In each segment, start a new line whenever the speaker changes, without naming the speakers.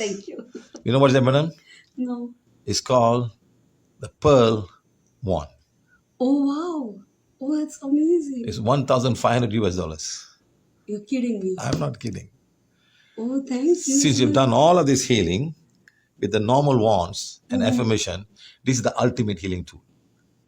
Thank you.
You know what is that, madam?
No.
It's called the Pearl Wand.
Oh wow. Oh, that's amazing.
It's 1,500 US dollars.
You're kidding me.
I'm not kidding.
Oh, thank you.
Since you've done all of this healing with the normal wands and affirmation, this is the ultimate healing tool.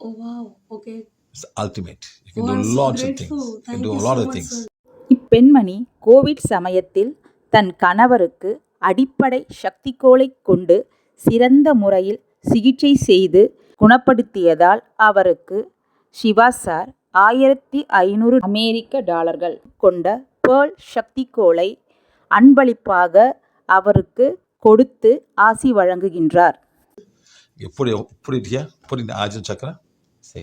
Oh wow. Okay.
It's the ultimate. You can
Oh, I'm
do
so
lots of
grateful.
things. You
Thank
can do
you
a lot
so
of
much,
things.
sir.
இப்பெண்மணி Covid சமயத்தில் தன் கணவருக்கு அடிப்படை சக்திக்கோளைக் கொண்டு சிறந்த முறையில் சிகிச்சை செய்து குணப்படுத்தியதால் அவருக்கு சிவா சார் ஆயிரத்தி ஐநூறு அமெரிக்க டாலர்கள் கொண்ட பேர்ல் சக்திக்கோளை அன்பளிப்பாக அவருக்கு கொடுத்து ஆசி வழங்குகின்றார்
You put it, put it here, put it in the Ajna Chakra. Say,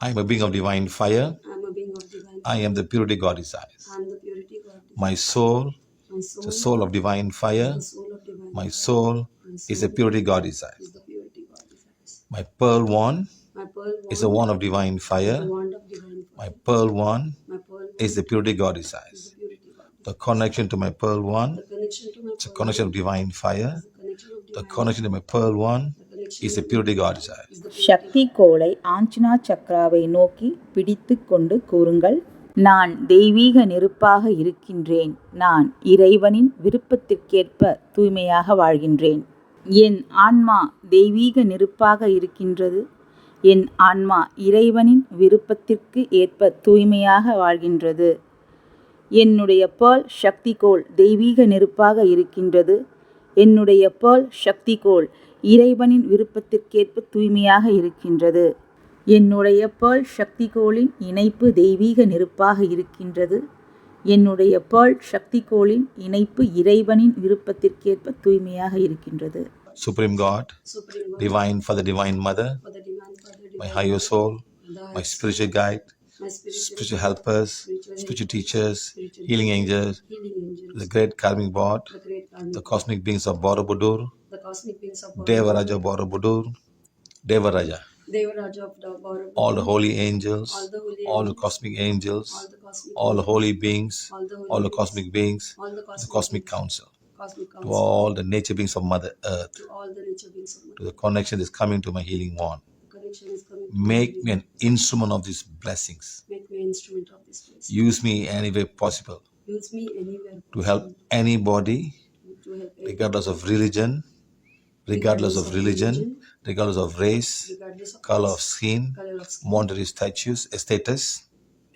I am a being of divine fire.
I'm a being of divine.
I am the purity God desires.
I'm the purity God.
My soul,
My soul,
the soul of divine fire.
the soul of divine.
My soul is the purity God desires.
is the purity God desires.
My pearl wand
My pearl wand
is the wand of divine fire.
the wand of divine.
My pearl wand
My pearl
is the purity God desires.
The
connection to my pearl wand,
The connection to my
it's a connection of divine fire.
the connection
to my pearl
connection
is the purity God
purity.
சக்தி கோளை ஆஞ்சனா சக்ராவை நோக்கி பிடித்து கொண்டு கூறுங்கள் நான் தெய்வீக நெருப்பாக இருக்கின்றேன் நான் இறைவனின் விருப்பத்திற்கேற்ப தூய்மையாக வாழ்கின்றேன் என் ஆன்மா தெய்வீக நெருப்பாக இருக்கின்றது என் ஆன்மா இறைவனின் விருப்பத்திற்கு ஏற்ப தூய்மையாக வாழ்கின்றது என்னுடைய பேர்ல் சக்திகோள் தெய்வீக நெருப்பாக இருக்கின்றது. என்னுடைய பேர்ல் சக்திகோள் இறைவனின் விருப்பத்திற்கேற்ப தூய்மையாக இருக்கின்றது. என்னுடைய பேர்ல் சக்திகோளின் இணைப்பு தெய்வீக நெருப்பாக இருக்கின்றது. என்னுடைய பேர்ல் சக்திகோளின் இணைப்பு இறைவனின் விருப்பத்திற்கேற்ப தூய்மையாக இருக்கின்றது.
Supreme God,
Supreme God,
divine for the divine mother,
divine Father,
my
divine
higher soul, my spiritual guide,
my spiritual,
helpers, spiritual teachers, healing angels, the great karmic board,
the
the cosmic beings of Borobudur,
the cosmic beings of
Devaraja Borobudur, Devaraja,
Devaraja of the Borobudur,
all the holy angels,
all the holy
all the cosmic angels,
all the cosmic,
all the holy beings,
all the holy
all the cosmic beings,
all the
the
cosmic,
cosmic council, to all the nature beings of Mother Earth,
to all the nature beings of
to the connection that's coming to my healing wand.
connection is coming.
Make me an instrument of these blessings.
Make me an instrument of this place.
Use me any way possible
Use me anywhere
to help anybody,
to help
regardless of religion, regardless of religion, regardless of race,
regardless of
color of skin,
color of skin,
monetary status, status,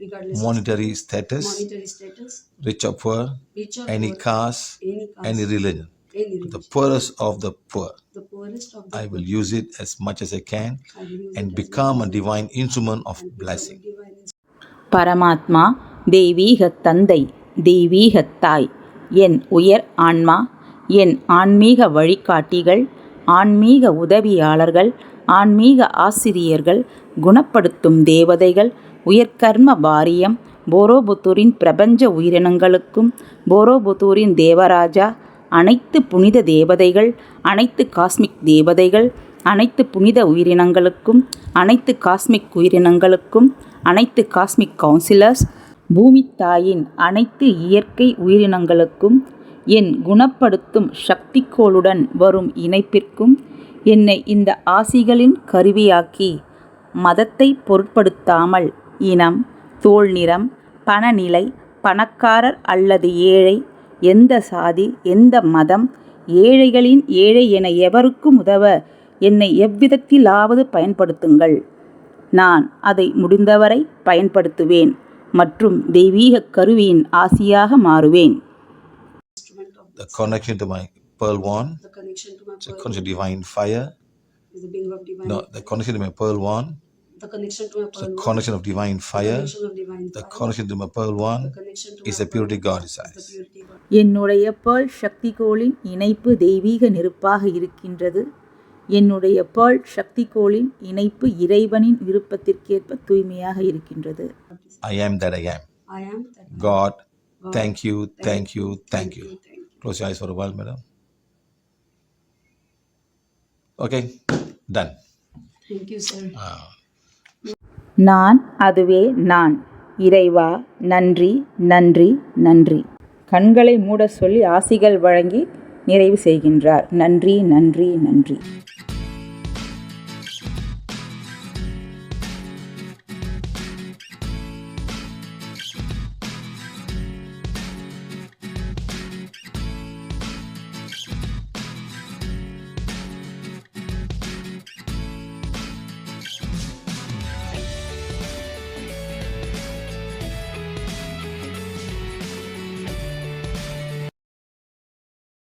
regardless
monetary status,
monetary status,
rich or poor,
rich or
any
poor,
caste,
any caste,
any religion. The poorest of the poor.
The poorest of the
I will use it as much as I can and become a divine instrument of blessing.
பரமாத்மா தெய்வீக தந்தை தெய்வீக தாய் என் உயர் ஆன்மா என் ஆன்மீக வழிகாட்டிகள் ஆன்மீக உதவியாளர்கள் ஆன்மீக ஆசிரியர்கள் குணப்படுத்தும் தேவதைகள் உயர்கர்ம பாரியம் போரோபுத்தூரின் பிரபஞ்ச உயிரினங்களுக்கும் போரோபுத்தூரின் தேவராஜா அனைத்து புனித தேவதைகள் அனைத்து காஸ்மிக் தேவதைகள் அனைத்து புனித உயிரினங்களுக்கும் அனைத்து காஸ்மிக் உயிரினங்களுக்கும் அனைத்து காஸ்மிக் கவுன்சிலர்ஸ் பூமி தாயின் அனைத்து இயற்கை உயிரினங்களுக்கும் என் குணப்படுத்தும் சக்திக்கோளுடன் வரும் இணைப்பிற்கும் என்னை இந்த ஆசிகளின் கருவியாக்கி மதத்தை பொருட்படுத்தாமல் இனம் தோல் நிறம் பணநிலை பணக்காரர் அல்லது ஏழை எந்த சாதி எந்த மதம் ஏழைகளின் ஏழை என எவருக்கும் உதவ என்னை எவ்விதத்திலாவது பயன்படுத்துங்கள் நான் அதை முடிந்தவரை பயன்படுத்துவேன் மற்றும் தெய்வீக கருவியின் ஆசியாக மாறுவேன்
Instrument of
The connection to my pearl wand,
the connection to my
the
pearl
connection to divine fire.
is the being of divine.
No, the connection to my pearl wand,
The connection to my
the
pearl
connection of divine fire.
connection of divine
The
fire.
connection to my pearl
The connection to
is
my
the purity God
is the
desires.
purity God.
என்னுடைய pearl சக்திகோளின் இணைப்பு தெய்வீக நெருப்பாக இருக்கின்றது என்னுடைய pearl சக்திகோளின் இணைப்பு இறைவனின் விருப்பத்திற்கேற்ப தூய்மையாக இருக்கின்றது
I am that I am.
I am that
God, Thank you, thank you, thank you.
Thank you.
Close your eyes for a while, madam. Okay, done.
Thank you, sir.
Ah.
நான் அதுவே நான். இறைவா நன்றி நன்றி நன்றி. கண்களை மூட சொல்லி ஆசிகள் வழங்கி நிறைவு செய்கின்றார். நன்றி நன்றி நன்றி.